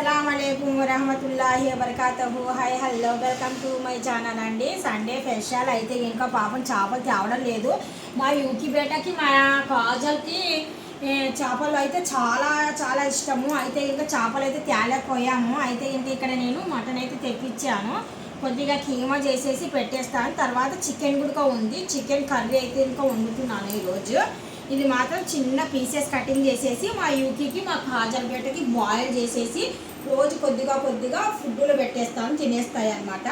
అస్సలం అయికం వరహమతుల్లాహి వబర్కాతహు. Hi hello welcome to my channel అండి. సండే స్పెషల్ అయితే ఇంకా పాపం చేపలు తేవడం లేదు. మా యూకి బేటకి మా కాజల్కి చేపలు అయితే చాలా చాలా ఇష్టము. అయితే ఇంకా చేపలు అయితే తేలేకపోయాము. అయితే ఇంకా ఇక్కడ నేను మటన్ అయితే తెప్పించాను. కొద్దిగా కీమా చేసేసి పెట్టేస్తాను. తర్వాత చికెన్ కూడా ఉంది. చికెన్ కర్రీ అయితే ఇంకా వండుతున్నాను ఈరోజు. ఇది మాత్రం చిన్న పీసెస్ కటింగ్ చేసేసి మా యూకీకి మా కాజల్ బేటకి బాయిల్ చేసేసి రోజు కొద్దిగా కొద్దిగా ఫుడ్లో పెట్టేస్తాను తినేస్తాయి అనమాట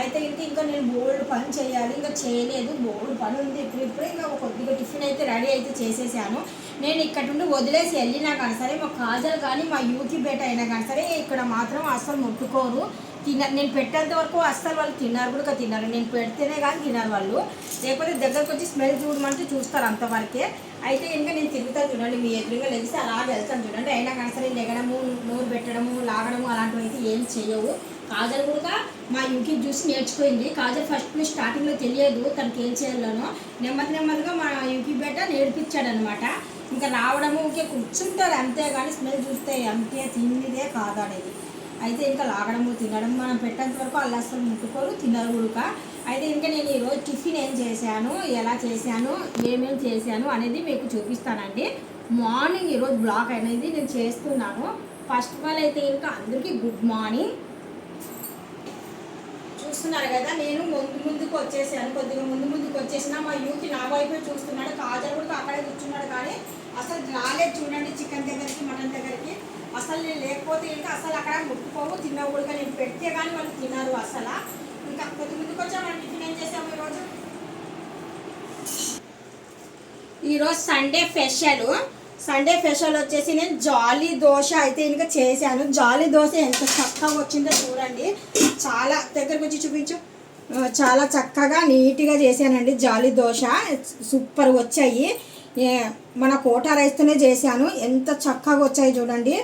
అయితే ఇంకా ఇంకా నేను బోల్డ్ పని చేయాలి ఇంకా చేయలేదు బోల్డ్ పని ఉంది. ఇప్పుడు ఇప్పుడే ఇంకా కొద్దిగా టిఫిన్ అయితే రెడీ అయితే చేసేసాను. నేను ఇక్కడ నుండి వదిలేసి వెళ్ళినా కానీ సరే మా కాజల్ కానీ మా యూకి బేట అయినా కానీ సరే ఇక్కడ మాత్రం అస్సలు ముట్టుకోరు. తిన నేను పెట్టేంత వరకు అస్సలు వాళ్ళు తిన్నారు కూడా తిన్నారు నేను పెడితేనే కానీ తిన్నారు వాళ్ళు. లేకపోతే దగ్గరకు వచ్చి స్మెల్ చూడమంటే చూస్తారు అంతవరకే. అయితే ఇంకా నేను తిరుగుతాను చూడండి మీ ఎదురుగా లెగిసి అలా వెళ్తాను చూడండి. అయినా కానీ సరే లెగడము నోరు పెట్టడము లాగడము అలాంటివి అయితే ఏం చేయవు. కాజల్ కూడా మా ఇంటికి చూసి నేర్చుకుంది కాజల్ ఫస్ట్ స్టార్టింగ్లో తెలియదు తనకి ఏం చేయాలనో. నెమ్మది నెమ్మదిగా మా ఇంటికి బెట్ట నేర్పించాడనమాట. ఇంకా రావడము ఇంకే కూర్చుంటారు అంతే కానీ స్మెల్ చూస్తే అంతే తిండిదే కాదు అనేది అయితే ఇంకా లాగడము తినడం మనం పెట్టేంత వరకు వాళ్ళు అసలు ముట్టుకోరు తినరు కూడా అయితే ఇంకా నేను ఈరోజు టిఫిన్ ఏం చేశాను? ఎలా చేశాను? ఏమేమి చేశాను అనేది మీకు చూపిస్తానండి. మార్నింగ్ ఈరోజు బ్లాగ్ అనేది నేను చేస్తున్నాను. ఫస్ట్ ఆఫ్ ఆల్ అయితే ఇంకా అందరికీ గుడ్ మార్నింగ్. చూస్తున్నారు కదా నేను ముందు ముందుకు వచ్చేసాను. కొద్దిగా ముందు ముందుకు వచ్చేసిన మా యూకి నా వైపే చూస్తున్నాడు. కాజల్ కూడా అక్కడే కూర్చున్నాడు కానీ అసలు రాలేదు చూడండి చికెన్ దగ్గరికి మటన్ దగ్గరికి. అసలు నేను లేకపోతే ఇంకా అసలు అక్కడ ముట్టుకోవు తిన్న కూడా నేను పెడితే కానీ వాళ్ళు తినరు అసలు. ఇంకా కొద్ది ముందుకు వచ్చా టిఫిన్ ఏం చేసాము ఈరోజు? ఈరోజు సండే స్పెషల్. సండే స్పెషల్ వచ్చేసి నేను జాలీ దోశ అయితే ఇంకా చేశాను. జాలీ దోశ ఎంత చక్కగా వచ్చిందో చూడండి. చాలా దగ్గరకు వచ్చి చూపించు. చాలా చక్కగా నీట్గా చేశానండి జాలీ దోశ. సూపర్ వచ్చాయి. మన కోటా రైస్తోనే చేశాను. ఎంత చక్కగా వచ్చాయి చూడండి.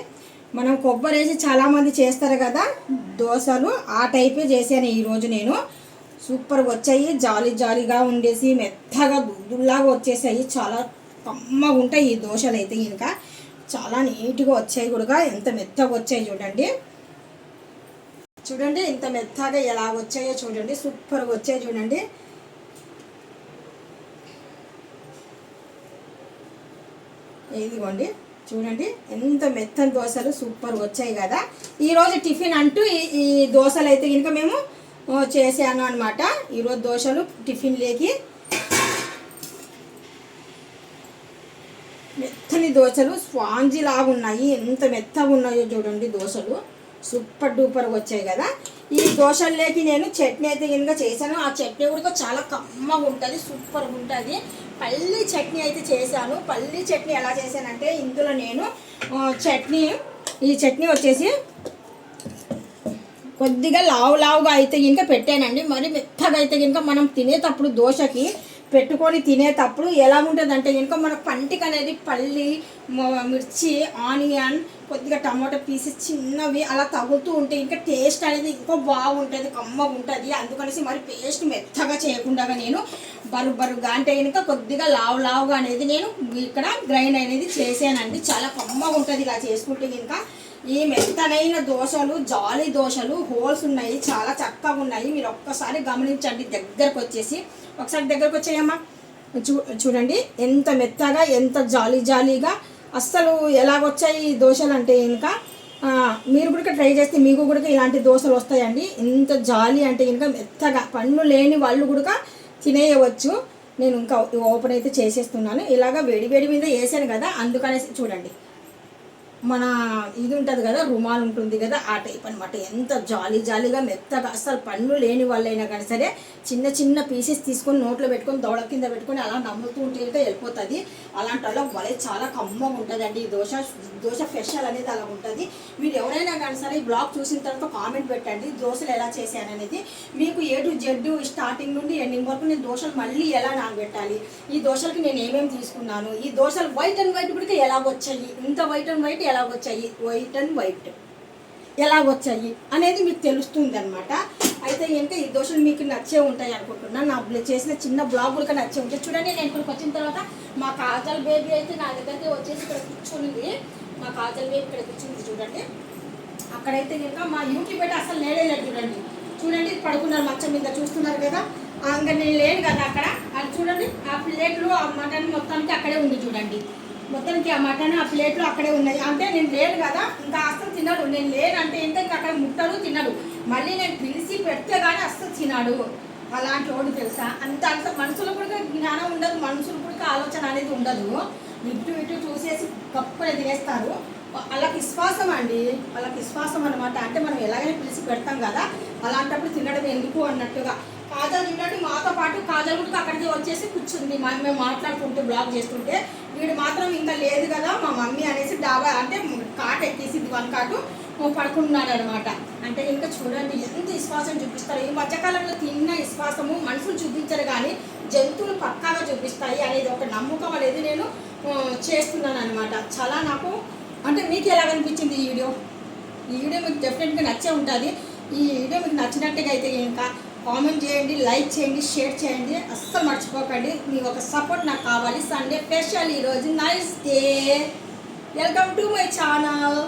మనం కొబ్బరి వేసి చాలామంది చేస్తారు కదా. దోశలు ఆ టైపే చేశాను ఈరోజు నేను. సూపర్గా వచ్చాయి. జాలి జాలిగా ఉండేసి మెత్తగా దుద్దులాగా వచ్చేసాయి. చాలా కమ్మగా ఉంటాయి ఈ దోశలు అయితే ఇంకా. చాలా నీట్గా వచ్చాయి కూడా. ఎంత మెత్తగా వచ్చాయి చూడండి. చూడండి ఇంత మెత్తగా ఎలా వచ్చాయో చూడండి. సూపర్గా వచ్చాయి చూడండి. ఇదిగోండి. చూడండి ఎంత మెత్తని దోశలు సూపర్ వచ్చాయి కదా. ఈరోజు టిఫిన్ అంటూ ఈ ఈ దోశలు అయితే కనుక మేము చేసాను చేశాను అనమాట ఈరోజు దోశలు టిఫిన్ లేకి మెత్తని దోశలు స్పాంజీ లాగా ఉన్నాయి ఎంత మెత్తగా ఉన్నాయో చూడండి దోశలు. సూపర్ డూపర్గా వచ్చాయి కదా. ఈ దోశల్లోకి నేను చట్నీ అయితే కనుక చేశాను. ఆ చట్నీ కూడా చాలా కమ్మగా ఉంటుంది సూపర్ ఉంటుంది. పల్లి చట్నీ అయితే చేశాను. పల్లి చట్నీ ఎలా చేశానంటే ఇందులో నేను చట్నీ ఈ చట్నీ వచ్చేసి కొద్దిగా లావు లావుగా అయితే ఇంకా పెట్టానండి. మరి మెత్తగా అయితే కనుక మనం తినేటప్పుడు దోశకి పెట్టుకొని తినేటప్పుడు ఎలా ఉంటుంది అంటే కనుక మన పంటికి అనేది పల్లి మిర్చి ఆనియన్ కొద్దిగా టమాటో పీసెస్ చిన్నవి అలా తగులుతూ ఉంటే ఇంకా టేస్ట్ అనేది ఇంకో బాగుంటుంది కమ్మగా ఉంటుంది అందుకనేసి మరి పేస్ట్ మెత్తగా చేయకుండా నేను బరు బరుగా అంటే కనుక కొద్దిగా లావు లావుగా అనేది నేను ఇక్కడ గ్రైండ్ అనేది చేసానండి చాలా కమ్మగా ఉంటుంది ఇలా చేసుకుంటే కనుక ఈ మెత్తనైన దోశలు జాలి దోశలు హోల్స్ ఉన్నాయి చాలా చక్కగా ఉన్నాయి. మీరు ఒక్కసారి గమనించండి దగ్గరకు వచ్చేసి. ఒకసారి దగ్గరకు వచ్చేయమ్మా. చూ చూడండి ఎంత మెత్తగా ఎంత జాలీ జాలీగా అస్సలు ఎలాగొచ్చాయి దోశలు అంటే ఇంకా మీరు కూడా ట్రై చేస్తే మీకు కూడా ఇలాంటి దోశలు వస్తాయండి. ఇంత జాలి అంటే ఇంకా మెత్తగా పన్ను లేని వాళ్ళు కూడా తినేయవచ్చు. నేను ఇంకా ఓపెన్ అయితే చేసేస్తున్నాను. ఇలాగ వేడి వేడి మీద వేసాను కదా అందుకనేసి చూడండి. మన ఇది ఉంటుంది కదా రుమాల్ ఉంటుంది కదా ఆ టైప్ అనమాట ఎంత జాలీ జాలీగా మెత్తగా అసలు పన్ను లేని వాళ్ళైనా కానీ సరే చిన్న చిన్న పీసెస్ తీసుకొని నోట్లో పెట్టుకొని దౌడ కింద పెట్టుకొని అలా నమ్ముతూ ఉంటే వెళ్ళిపోతుంది. అలాంటి వాళ్ళ వలే చాలా కమ్మగా ఉంటుందండి ఈ దోశ. దోశ ఫెషల్ అనేది అలా ఉంటుంది. మీరు ఎవరైనా కానీ సరే ఈ బ్లాగ్ చూసిన తర్వాత కామెంట్ పెట్టండి దోశలు ఎలా చేశాను అనేది మీకు ఏ టు జెడ్ స్టార్టింగ్ నుండి ఎండింగ్ వరకు నేను దోశలు మళ్ళీ ఎలా నానబెట్టాలి? ఈ దోశలకి నేను ఏమేమి తీసుకున్నాను? ఈ దోశలు వైట్ అండ్ వైట్ కూడా ఎలా వచ్చాయి ఇంత వైట్ అండ్ వైట్ ఎలా వచ్చాయి వైట్ అండ్ వైట్. ఎలా వచ్చాయి అనేది మీకు తెలుస్తుంది అనమాట అయితే ఏంటంటే ఈ దోశలు మీకు నచ్చే ఉంటాయి అనుకుంటున్నా. నా చేసిన చిన్న బ్లాగులు కూడా నచ్చే ఉంటాయి చూడండి నేను ఇక్కడికి వచ్చిన తర్వాత మా కాజల్ బేబీ అయితే నా దగ్గరికి వచ్చేసి ఇక్కడ కూర్చుంది. మా కాజల్ బేబీ ఇక్కడ కూర్చుంది చూడండి. అక్కడైతే కనుక మా యూట్యూబ్ బయట అసలు లేడే లేదు చూడండి. చూడండి పడుకున్నారు మంచం మీద చూస్తున్నారు కదా. ఆ, ఇంకా నేను లేను కదా అక్కడ. అది చూడండి ఆ ప్లేట్లు ఆ మటన్ మొత్తానికి అక్కడే ఉంది చూడండి. మొత్తానికి ఆ మటన్ ఆ ప్లేట్లు అక్కడే ఉన్నాయి. అంటే నేను లేను కదా ఇంకా అస్సలు తినడు. నేను లేను అంటే ఏంటో ఇంకా అక్కడ ముట్టడు తినడు. మళ్ళీ నేను పిలిచి పెడితే కానీ అస్సలు తినడు. అలాంటి వాడు తెలుసా? అంత అంత మనుషులు కూడా జ్ఞానం ఉండదు మనుషులు కూడా ఆలోచన అనేది ఉండదు. ఇటు ఇటు చూసేసి కప్పుడే తినేస్తారు. వాళ్ళకి విశ్వాసం అండి. వాళ్ళకి విశ్వాసం అనమాట అంటే మనం ఎలాగైనా పిలిచి పెడతాం కదా అలాంటప్పుడు తినడం ఎందుకు అన్నట్టుగా. కాజల్ చూడండి మాతో పాటు కాజల్ కూడా అక్కడికి వచ్చేసి కూర్చుంది. మేము మాట్లాడుకుంటూ బ్లాగ్ చేస్తుంటే వీడు మాత్రం ఇంకా లేదు కదా మా మమ్మీ అనేసి డాబా అంటే కాట్ ఎక్కేసింది వన్ కాటు పడుకున్నాడు అనమాట అంటే ఇంకా చూడండి ఎంత విశ్వాసం చూపిస్తారు. ఈ మధ్యకాలంలో తిన్న విశ్వాసము మనుషులు చూపించరు కానీ జంతువులు పక్కాగా చూపిస్తాయి అనేది ఒక నమ్మకం అనేది నేను చేస్తున్నాను అనమాట చాలా నాకు అంటే మీకు ఎలా అనిపించింది ఈ వీడియో? ఈ వీడియో మీకు డెఫినెట్గా నచ్చే ఉంటుంది. ఈ వీడియో మీకు నచ్చినట్టుగా అయితే ఇంకా కామెంట్ చేయండి లైక్ చేయండి షేర్ చేయండి. అస్సలు మర్చిపోకండి. మీ ఒక సపోర్ట్ నాకు కావాలి. సండే స్పెషల్ ఈరోజు nice day. Welcome to my channel